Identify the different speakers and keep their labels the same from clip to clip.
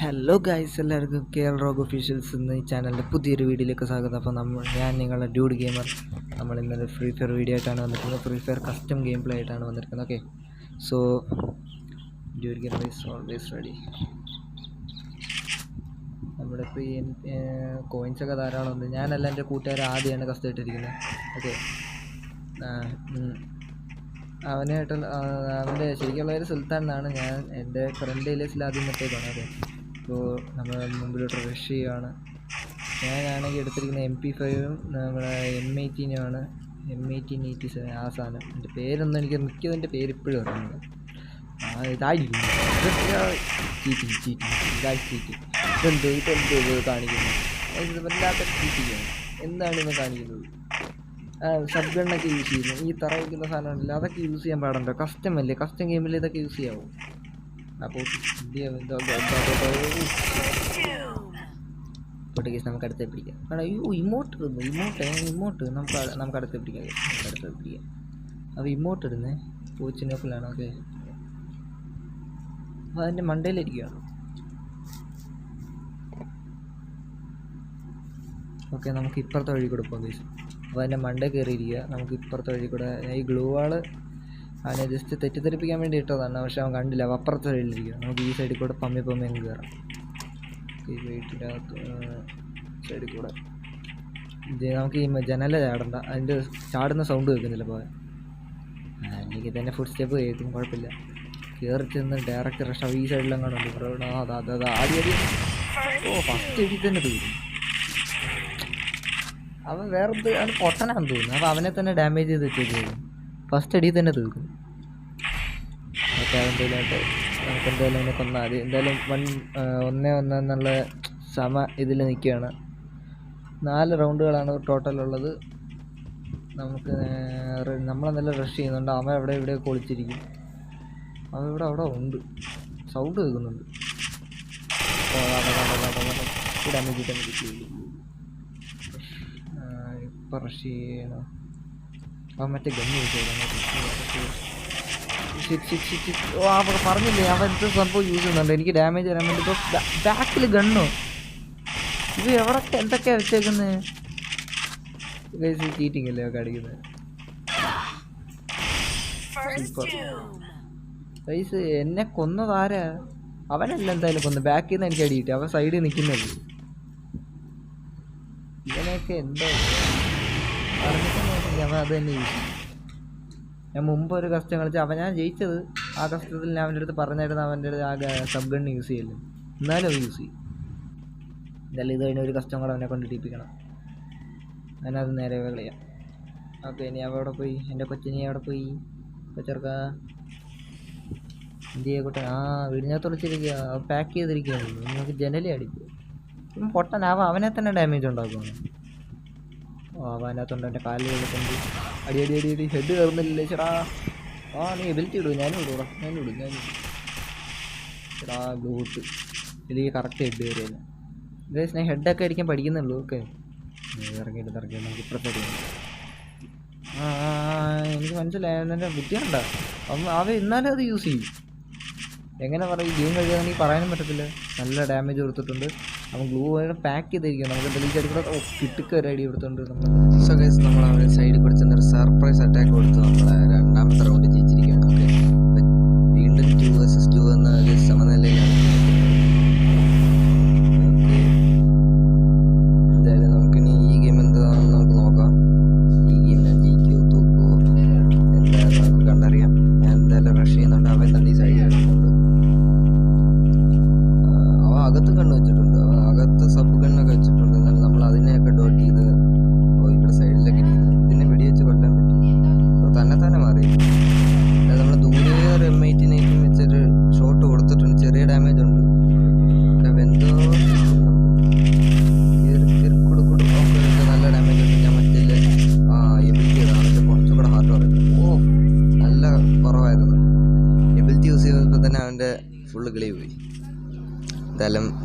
Speaker 1: Hello guys എല്ലാവർക്കും K L rogue officials എന്ന ഈ ചാനലിന്റെ പുതിയൊരു വീഡിയോയിലേക്ക് സ്വാഗതം. അപ്പോൾ നമ്മൾ ഞാൻ നിങ്ങളുടെ ഡ്യൂഡ് ഗെയിമർ നമ്മൾ ഇന്നലെ ഫ്രീ ഫയർ വീഡിയോ ആയിട്ടാണ് വന്നിരിക്കുന്നത്. Free Fire custom game play ആയിട്ടാണ് വന്നിരിക്കുന്നത്. Okay so dude gamer is always ready നമ്മുടെ ഈ കോയിൻസ് ഒക്കെ ധാരാളം ഉണ്ട്. ഞാനല്ല എന്റെ കൂട്ടുകാർ ആദ്യമാണ് കസ്റ്റം ഇട്ടിരിക്കുന്നത്. ഓക്കെ അവനായിട്ടുള്ള അവന്റെ ശരിക്കുള്ള ഒരു സുൽത്താൻ എന്നാണ്. ഞാൻ എന്റെ ഫ്രണ്ട് ലിസ്റ്റിൽ ആദ്യം മറ്റേതാണ്. അപ്പോൾ നമ്മൾ മുമ്പിലോട്ട് റഷ് ചെയ്യുകയാണ് ഞാനാണെങ്കിൽ എടുത്തിരിക്കുന്ന എം പി ഫൈവും നമ്മുടെ എം എയ്റ്റീനുമാണ് എം എയ്റ്റീൻ എയ്റ്റി സെവൻ ആ സാധനം. എന്റെ പേരൊന്നും എനിക്ക് മിക്കതിന്റെ പേര് ഇപ്പോഴും അറിയുന്നത് ആ ഇതായിരിക്കും ഇതെന്ത് ഇത് വല്ലാത്ത ചീറ്റിങ്ങാണ് എന്താണ് ഇന്ന് കാണിക്കുന്നത്? സബ് ഗണ്ണൊക്കെ യൂസ് ചെയ്യുന്നു. ഈ തറ വയ്ക്കുന്ന സാധനമുണ്ടല്ലോ അതൊക്കെ യൂസ് ചെയ്യാൻ പാടുണ്ടോ? കസ്റ്റം അല്ലേ? കസ്റ്റം ഗെയിമിൽ ഇതൊക്കെ യൂസ് ചെയ്യാവോ? അപ്പോൾ പോട്ടെ കേസ് നമുക്ക് അടുത്ത് പിടിക്കാം. കാരണം അയ്യോ ഇമോട്ട് ഇടുന്നു. ഇമോട്ട് ഇമോട്ട് നമുക്ക് നമുക്ക് അടുത്ത് പിടിക്കാം. നമുക്ക് അടുത്ത് പിടിക്കാം. അപ്പോൾ ഇമോട്ട് ഇടുന്നേ. ഒപ്പിലാണ് ഓക്കെ. അപ്പോൾ അതിന്റെ മണ്ടയിലിരിക്കുകയാണ് ഓക്കെ നമുക്ക് ഇപ്പുറത്തെ വഴി കൊടുക്കാം പോകാം അപ്പോൾ അതിന്റെ മണ്ട കയറിയിരിക്കുക. നമുക്ക് ഇപ്പുറത്തെ വഴി കൂടെ ഈ ഗ്ലൂ വാൾ അവനെ ജസ്റ്റ് തെറ്റിദ്ധരിപ്പിക്കാൻ വേണ്ടി ഇട്ടതാണ് പക്ഷെ അവൻ കണ്ടില്ല. അവൻ അപ്പുറത്തെ വഴിയിലിരിക്കുക നമുക്ക് ഈ സൈഡിൽ കൂടെ പമ്മി പമ്മി അങ്ങ് കയറാം ഈ വീട്ടിന്റെ അകത്ത് സൈഡിൽ കൂടെ. നമുക്ക് ഈ ജനല ചാടണ്ട. അതിന്റെ ചാടുന്ന സൗണ്ട് കേൾക്കുന്നില്ല പോകാൻ അല്ലെങ്കിൽ തന്നെ ഫുഡ് സ്റ്റെപ്പ് കേൾക്കും. കുഴപ്പമില്ല. കയറി ചെന്ന് ഡയറക്റ്റ് റഷ് ഈ സൈഡിലും ഉണ്ട് ഇവിടെ അതാ അതാ അതാ. ആദ്യം ആദ്യം ഓ ഫസ്റ്റ് എഴുതി തന്നെ തീരും അവൻ വേറെ എന്ത് അവന് പൊട്ടനാന്ന് തോന്നുന്നു. അപ്പോൾ അവനെ തന്നെ ഡാമേജ് ചെയ്ത് വെച്ചേക്കും ഫസ്റ്റ് അടി തന്നെ തീർക്കും നമുക്ക് എന്തെങ്കിലും നമുക്ക് എന്തായാലും അവനെ കൊന്നാൽ മതി എന്തായാലും വൺ ഒന്നേ എന്നുള്ള സമ ഇതിൽ നിൽക്കുകയാണ് നാല് റൗണ്ടുകളാണ് ടോട്ടൽ ഉള്ളത് നമുക്ക് നമ്മളെന്തെല്ലാം റഷ് ചെയ്യുന്നുണ്ട് അവൻ എവിടെ ഇവിടെ ഒളിച്ചിരിക്കും അവൻ ഇവിടെ അവിടെ ഉണ്ട് സൗണ്ട് കേൾക്കുന്നുണ്ട് ഡാമേജ് ഇപ്പം റഷ് ചെയ്യണം അവൻ മറ്റേ ഗണ്ണ് ഓ അവിടെ പറഞ്ഞില്ലേ അവൻ എന്ത് സംഭവം യൂസ് ചെയ്യുന്നുണ്ട്? എനിക്ക് ഡാമേജ് വരാൻ വേണ്ടി. ഇപ്പോൾ ബാക്കിൽ ഗണ്ണോ ഇത് എവിടെ എന്തൊക്കെയാ വെച്ചേക്കുന്നത് ചീറ്റിംഗ് അല്ലേ ഒക്കെ അടിക്കുന്നത് പൈസ എന്നെ കൊന്നതാരാ അവനല്ല എന്തായാലും കൊന്നു. ബാക്കിൽ നിന്ന് എനിക്ക് അടിയിട്ട്. അവൻ സൈഡിൽ നിൽക്കുന്നില്ല ഇവനെയൊക്കെ എന്താ? പറഞ്ഞിട്ട് അവൻ അത് തന്നെ യൂസ് ഞാൻ മുമ്പ് ഒരു കസ്റ്റം കളിച്ച് അവൻ ഞാൻ ജയിച്ചത് ആ കസ്റ്റത്തിൽ ഞാൻ അവന്റെ അടുത്ത് പറഞ്ഞായിരുന്നു അവന്റെ അടുത്ത് ആ സബ് ഗൺ യൂസ് ചെയ്യല്ലോ എന്നാലും യൂസ് ചെയ്യും. എന്തായാലും ഇത് കഴിഞ്ഞ ഒരു കസ്റ്റം കൂടെ അവനെ കൊണ്ട് ഇടിപ്പിക്കണം. അത് നേരെ കളിയാം. ഓക്കെ ഇനി അവിടെ പോയി? എന്റെ കൊച്ചിനി അവിടെ പോയി? കൊച്ചർക്ക. എന്ത് ചെയ്യട്ടെ ആ വീടിനകത്ത് വിളിച്ചിരിക്കുക പാക്ക് ചെയ്തിരിക്കുകയാണ് നിങ്ങൾക്ക് ജനലി അടിക്കുക ഇവൻ പൊട്ടനാവ അവനെ തന്നെ ഡാമേജ് അവൻ അതിനകത്തുണ്ട് എന്റെ കാലിൽ വെള്ളത്തുണ്ട് അടി അടി അടി അടി. ഹെഡ് കയറുന്നില്ലേ ചേടാ. ആ നീ എബിലിറ്റി ഇടൂ. ഞാനും ഇടൂടാ. ഞാനും ഇടും ഞാനും ചേടാ ചേടാ ബ്ലൂട്ട് ഈ കറക്റ്റ് ഹെഡ് കയറിയല്ല ഗൈസ് ഞാൻ ഹെഡൊക്കെ അടിക്കാൻ പഠിക്കുന്നുള്ളൂ. ഓക്കെ ഇറങ്ങിയിട്ട് ഇറങ്ങിയിട്ട് നമുക്ക് ഇപ്പുറത്തോട്ട് പോകാം. ആ എനിക്ക് മനസ്സിലായി. എന്റെ ബുദ്ധിയുണ്ട? അവ എന്നാലും അത് യൂസ് ചെയ്യും. എങ്ങനെ പറയും? ഗെയിം കഴിയാണെങ്കിൽ പറയാനും പറ്റത്തില്ല. നല്ല ഡാമേജ് കൊടുത്തിട്ടുണ്ട്. അവൻ ഗ്ലൂ പാക്ക് ചെയ്തിരിക്കും നമുക്ക് ഡെലിവറി അടിക്കൂടെ ഓ കിട്ടുക്ക് ഒരു അടി കൊടുത്തോണ്ട് നമ്മൾ
Speaker 2: സോ നമ്മൾ സൈഡിൽ കുറച്ച് സർപ്രൈസ് അറ്റാക്ക് കൊടുത്ത്. നമ്മളെ രണ്ടാമത്തെ റൗണ്ട്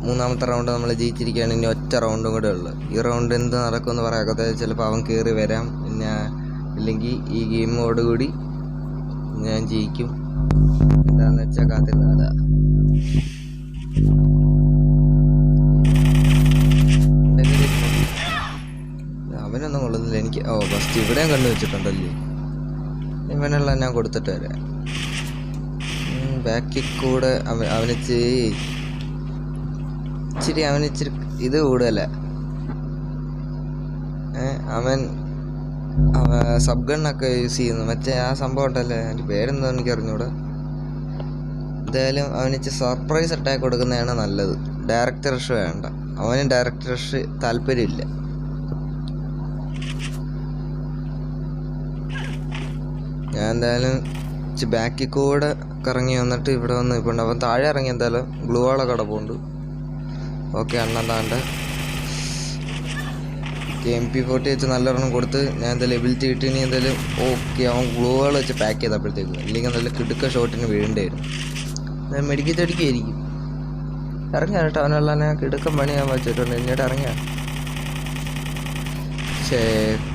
Speaker 2: മൂന്നാമത്തെ റൗണ്ട് നമ്മൾ ജയിച്ചിരിക്കുകയാണ്. ഇനി ഒറ്റ റൗണ്ടും കൂടെ ഉള്ളു. ഈ റൗണ്ട് എന്ത് നടക്കുമെന്ന് പറയാത്ത ചിലപ്പോൾ അവൻ കയറി വരാം. പിന്നെ അല്ലെങ്കിൽ ഈ ഗെയിമോടുകൂടി ഞാൻ ജയിക്കും. എന്താണെന്ന് വെച്ചാൽ കാത്തിരുന്നാല അവനൊന്നും കൊള്ളുന്നില്ല. എനിക്ക് ഓ ഫസ്റ്റ് ഇവിടെയും കണ്ടു വെച്ചിട്ടുണ്ടല്ലേ? ഇവനെല്ലാം ഞാൻ കൊടുത്തിട്ട് വരാം. ബാക്കിൽ കൂടെ അവനെ ചെയ്യും ഇച്ചിരി അവൻ ഇച്ചിരി ഇത് കൂടുതല. അവൻ അവ സബ് ഗണ്ണൊക്കെ യൂസ് ചെയ്യുന്നു. മറ്റേ ആ സംഭവം ഉണ്ടല്ലേ? അതിന്റെ പേരെന്തോ എനിക്ക് അറിഞ്ഞൂടെ. എന്തായാലും അവനിച്ച് സർപ്രൈസ് അറ്റാക്ക് കൊടുക്കുന്നതാണ് നല്ലത്. ഡയറക്ടർ റഷ് വേണ്ട. അവന് ഡയറക്ടർ റഷ് താല്പര്യമില്ല. ഞാൻ എന്തായാലും ബാക്കിൽ കൂടെ കറങ്ങി വന്നിട്ട് ഇവിടെ വന്ന് ഇപ്പോൾ അവൻ താഴെ ഇറങ്ങി എന്തായാലും ഗ്ലൂ വാളൊക്കെ കിടപ്പുണ്ട് ഓക്കെ അണ്ണന്താണ്ട് താണ്ട എം പി ഫോർട്ടി വെച്ച് നല്ലൊരെണ്ണം കൊടുത്ത് ഞാൻ എന്തായാലും എബിലിറ്റി കിട്ടി ഇനി എന്തായാലും ഓക്കെ അവൻ ഗ്ലൂകൾ വെച്ച് പാക്ക് ചെയ്തപ്പോഴത്തേക്ക്. അല്ലെങ്കിൽ നല്ല കിടുക്ക ഷോട്ടിന് വീഴേണ്ടായിരുന്നു ഞാൻ മെഡിക്കൽ തടിക്കായിരിക്കും ഇറങ്ങിയ കേട്ടോ അവനുള്ള ഞാൻ കിടുക്കം പണി ഞാൻ വെച്ചിട്ടുണ്ട്. എന്നിട്ട് ഇറങ്ങിയ ഷേ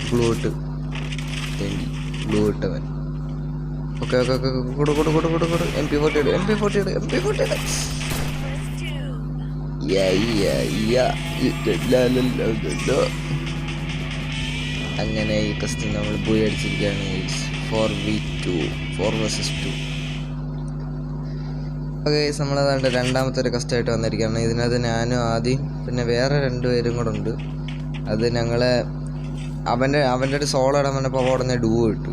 Speaker 2: ഗ്ലൂ ഇട്ട്. തെണ്ടി ഗ്ലൂ ഇട്ടവൻ. ഓക്കെ ഓക്കെ ഓക്കെ കൊടു കൊടു കൊടു കൊടു കൊടു. M P forty M P forty M P forty അങ്ങനെ ഈ ടെസ്റ്റ് നമ്മൾ പോയി അടിച്ചിരിക്കുകയാണ് four V two four versus two okay നമ്മളതാണ്ട് രണ്ടാമത്തെ ഒരു കസ്റ്റമായിട്ട് വന്നിരിക്കുകയാണ്. ഇതിനകത്ത് ഞാനും ആദ്യം പിന്നെ വേറെ രണ്ടുപേരും കൂടെ ഉണ്ട്. അത് ഞങ്ങളെ അവന്റെ അവന്റെ ഒരു സോളോ ഇടാൻ വന്നപ്പോൾ ഉടനെ ഡൂ ഇട്ടു.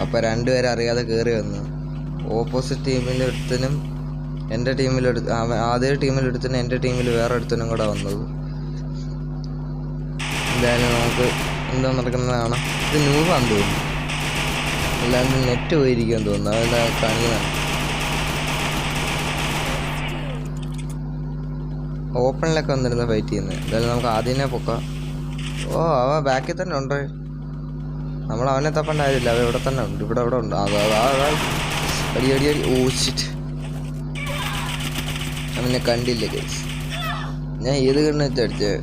Speaker 2: അപ്പോൾ രണ്ടുപേരെ അറിയാതെ കയറി വന്നു. ഓപ്പോസിറ്റ് ടീമിന്റെ ഒരുത്തനും എന്റെ ടീമിലെടുത്ത് ആദ്യ ടീമിലെടുത്തിന് എന്റെ ടീമിൽ വേറെ ഒരുത്തനും കൂടെ വന്നത്. എന്തായാലും നമുക്ക് എന്താ നടക്കുന്നതാണ് ഇത് ന്യൂവാന്ന് തോന്നുന്നു. അല്ലാണ്ട് നെറ്റ് പോയിരിക്കാൻ തോന്നുന്നു. അതെന്താ കാണിക്കുന്നതാണ് ഓപ്പണിലൊക്കെ വന്നിരുന്ന ഫൈറ്റ് ചെയ്യുന്നത് എന്തായാലും നമുക്ക് ആദ്യമേ പൊക്കാം. ഓ അവ ബാക്കിൽ തന്നെ ഉണ്ട്. നമ്മൾ അവനെ തപ്പേണ്ട അവ ഇവിടെ തന്നെ ഉണ്ട്. ഇവിടെ ഇവിടെ ഉണ്ട്. അതാ അടി അടി അടി. ഓ ഷിറ്റ് അവനെ കണ്ടില്ല ഗൈസ് ഞാൻ ഏത് കണ്ണ് വെച്ചാൽ അടിച്ചത്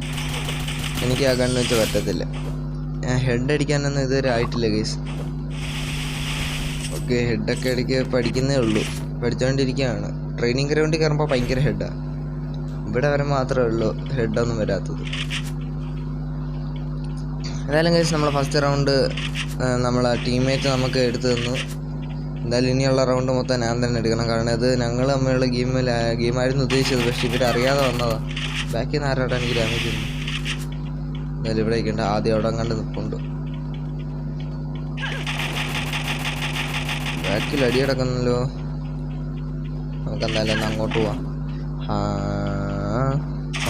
Speaker 2: എനിക്ക് ആ കണ്ണ് വെച്ച് പറ്റത്തില്ല. ഞാൻ ഹെഡ് അടിക്കാനൊന്നും ഇതുവരെ ആയിട്ടില്ല ഗൈസ് ഓക്കെ ഹെഡൊക്കെ അടിക്കുക പഠിക്കുന്നേ ഉള്ളൂ. പഠിച്ചുകൊണ്ടിരിക്കുകയാണ് ട്രെയിനിങ് ഗ്രൗണ്ടിൽ കയറുമ്പോൾ ഭയങ്കര ഹെഡാണ് ഇവിടെ വരെ മാത്രമേ ഉള്ളൂ ഹെഡൊന്നും വരാത്തത്. എന്തായാലും കഴിച്ച് നമ്മൾ ഫസ്റ്റ് റൗണ്ട് നമ്മളെ ടീംമേറ്റ് നമുക്ക് എടുത്തു തന്നു. എന്തായാലും ഇനിയുള്ള റൗണ്ട് മൊത്തം ഞാൻ തന്നെ എടുക്കണം. കാരണം ഇത് ഞങ്ങൾ തമ്മിലുള്ള ഗെയിമിൽ ഗെയിമായിരുന്നു ഉദ്ദേശിച്ചത്. പക്ഷേ ഇവർ അറിയാതെ വന്നതാ. ബാക്കിൽ നിന്ന് എനിക്ക് ഡാമേജ് ചെയ്യുന്നു എന്തായാലും ഇവിടെ ഇരിക്കേണ്ട ആദ്യം അവിടെ കണ്ട് നിൽപ്പുണ്ട് ബാക്കിൽ അടി കിടക്കുന്നല്ലോ. നമുക്ക് എന്തായാലും ഒന്ന് അങ്ങോട്ട് പോവാം.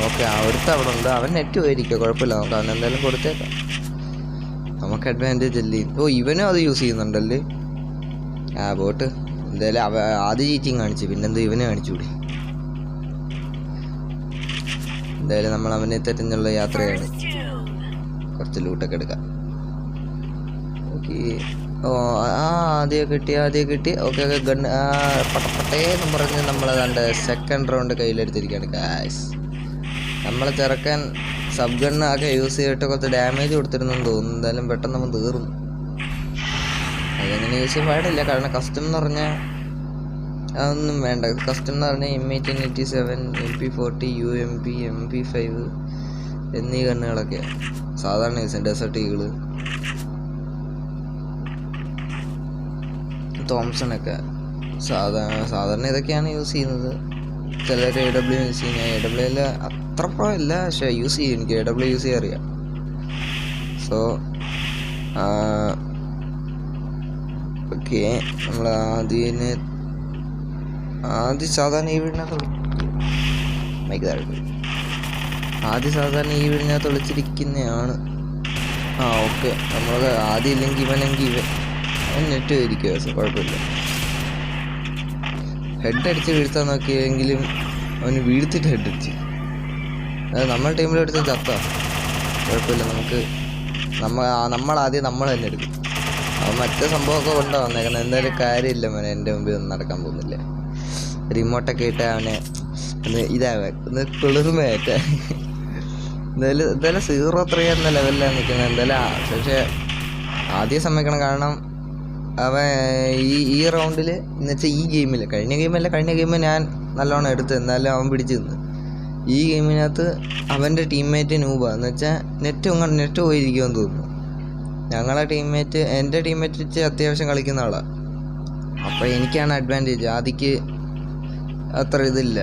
Speaker 2: ഓക്കെ അവിടുത്തെ അവിടെ ഉണ്ട്. അവൻ നെറ്റ് പോയിരിക്കുക കുഴപ്പമില്ല. നമുക്ക് അവൻ എന്തായാലും കൊടുത്തേക്കാം. നമുക്ക് അഡ്വാന്റേജ് അല്ലേ? ഓ ഇവനും അത് യൂസ് ചെയ്യുന്നുണ്ടല്ലേ? ആ ബോട്ട് എന്തായാലും അവ ചീറ്റിങ് കാണിച്ചു പിന്നെന്ത് ഇവനെ കാണിച്ചുകൂടി. എന്തായാലും നമ്മൾ അവനെ തെറ്റിഞ്ഞുള്ള യാത്രയാണ്. കുറച്ച് ലൂട്ടൊക്കെ എടുക്കാം. ഓക്കെ ഓ ആ ആദ്യം കിട്ടി ആദ്യം കിട്ടി. ഓക്കെ ഓക്കെ ഗൺ എന്ന് പറഞ്ഞ് നമ്മളതാണ്ട് സെക്കൻഡ് റൗണ്ട് കയ്യിലെടുത്തിരിക്കുകയാണ് കാശ് നമ്മളെ ചെറുക്കൻ സബ് ഗണ്ണൊക്കെ യൂസ് ചെയ്തിട്ട് കുറച്ച് ഡാമേജ് കൊടുത്തിരുന്നെന്ന് തോന്നുന്നു. എന്തായാലും പെട്ടെന്ന് നമ്മൾ തീർന്നു. അതങ്ങനെ യൂസ് ചെയ്യാൻ പാടില്ല. കാരണം കസ്റ്റം എന്ന് പറഞ്ഞാൽ അതൊന്നും വേണ്ട. കസ്റ്റം എന്ന് പറഞ്ഞാൽ M eighteen eighty seven M P forty U M P M P five എന്നീ ഗണ്ണുകളൊക്കെ സാധാരണ യൂസ് ഡെസേർട്ട് ഈകൾ തോംസൺ ഒക്കെ. സാധാരണ സാധാരണ ഇതൊക്കെയാണ് യൂസ് ചെയ്യുന്നത്. ചിലർ എ ഡബ്ല്യു യൂസ് ചെയ്യുന്നത് എ ഡബ്ല്യു എല്ലാം അത്ര അല്ല. പക്ഷേ യൂസ് ചെയ്യും. എനിക്ക് എ ഡബ്ല്യു യൂസ് ചെയ്യാൻ അറിയാം. സോ ഓക്കെ നമ്മൾ ആദ്യം ആദ്യം സാധാരണ ഈ വീടിനകത്ത് മൈക്ക്. ആദ്യം സാധാരണ ഈ വീടിനകത്ത് ഒളിച്ചിരിക്കുന്നതാണ് ആ ഓക്കെ. നമ്മൾ ആദ്യം ഇല്ലെങ്കിൽ ഇവനെങ്കിൽ ഇവൻ നെറ്റ് ഇരിക്കുക കുഴപ്പമില്ല. ഹെഡ് അടിച്ച് വീഴ്ത്താൻ നോക്കിയെങ്കിലും അവന് വീഴ്ത്തിട്ട് ഹെഡ് അടിച്ച്. അതായത് നമ്മുടെ ടീമിലെടുത്ത് ചത്ത. കുഴപ്പമില്ല നമുക്ക് നമ്മൾ നമ്മൾ ആദ്യം നമ്മൾ തന്നെ എടുക്കും. അവൻ മറ്റേ സംഭവമൊക്കെ കൊണ്ടാ വന്നേക്കണം എന്തായാലും കാര്യമില്ല മോനെ എന്റെ മുമ്പിൽ ഒന്നും നടക്കാൻ പോകുന്നില്ല. റിമോട്ടൊക്കെ ഇട്ട് അവനെ ഒന്ന് ഇതാവേ ഒന്ന് കുളിർമയേറ്റ എന്തായാലും എന്തായാലും സീറോ ത്രീ എന്ന ലെവലിലാണ് നിൽക്കുന്നത് എന്തായാലും പക്ഷേ ആദ്യം സമ്മതിക്കണം കാരണം അവൻ ഈ ഈ റൗണ്ടിൽ എന്ന് വെച്ചാൽ ഈ ഗെയിമിൽ കഴിഞ്ഞ ഗെയിമല്ല കഴിഞ്ഞ ഗെയിം ഞാൻ നല്ലോണം എടുത്ത് എന്നാലും അവൻ പിടിച്ചു നിന്ന്. ഈ ഗെയിമിനകത്ത് അവന്റെ ടീംമേറ്റ് നൂബ എന്ന് വെച്ചാൽ നെറ്റ് നെറ്റ് പോയിരിക്കുമെന്ന് തോന്നുന്നു. ഞങ്ങളെ ടീംമേറ്റ് എന്റെ ടീംമേറ്റ് വെച്ച് അത്യാവശ്യം കളിക്കുന്ന ആളാണ് അപ്പോൾ എനിക്കാണ് അഡ്വാന്റേജ് ആദിക്ക് അത്ര ഇതില്ല.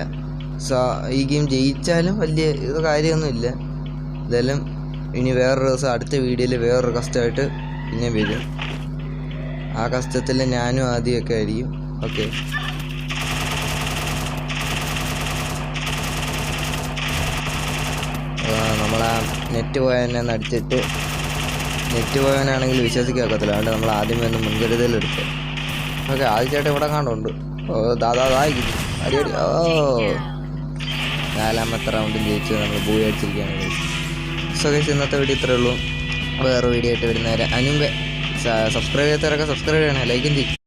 Speaker 2: സോ ഈ ഗെയിം ജയിച്ചാലും വലിയ ഇത് കാര്യമൊന്നുമില്ല. എന്തായാലും ഇനി വേറൊരു ദിവസം അടുത്ത വീഡിയോയിൽ വേറൊരു കഷ്ടമായിട്ട് പിന്നെ വരും. ആ കഷ്ടത്തിൽ ഞാനും ആദ്യമൊക്കെ ആയിരിക്കും. ഓക്കെ നമ്മളാ നെറ്റ് പോയതിനെ നടിച്ചിട്ട് നെറ്റ് പോയവനാണെങ്കിൽ വിശ്വസിക്കാൻ ഒക്കത്തില്ല. അതുകൊണ്ട് നമ്മൾ ആദ്യമേ ഒന്ന് മുൻകരുതലെടുത്ത്. ഓക്കെ ആദ്യ ചേട്ടൻ ഇവിടെ കാണുന്നുണ്ട് ഓ ദാദാ ദാ ഇരിക്കുന്നു. അടി അടി. ഓ. നാലാമത്തെ റൗണ്ടും ജയിച്ച് നമ്മൾ ഭൂമി അടിച്ചിരിക്കുകയാണ് സോ ഗൈസ് ഇന്നത്തെ വീഡിയോ ഇത്രേ ഉള്ളൂ. വേറെ വീഡിയോ ആയിട്ട് വരുന്നവരെ. അതിനുമ്പേ സബ്സ്ക്രൈബ് ചെയ്യാത്തവരൊക്കെ സബ്സ്ക്രൈബ് ചെയ്യണേ. ലൈക്കും ചെയ്യും.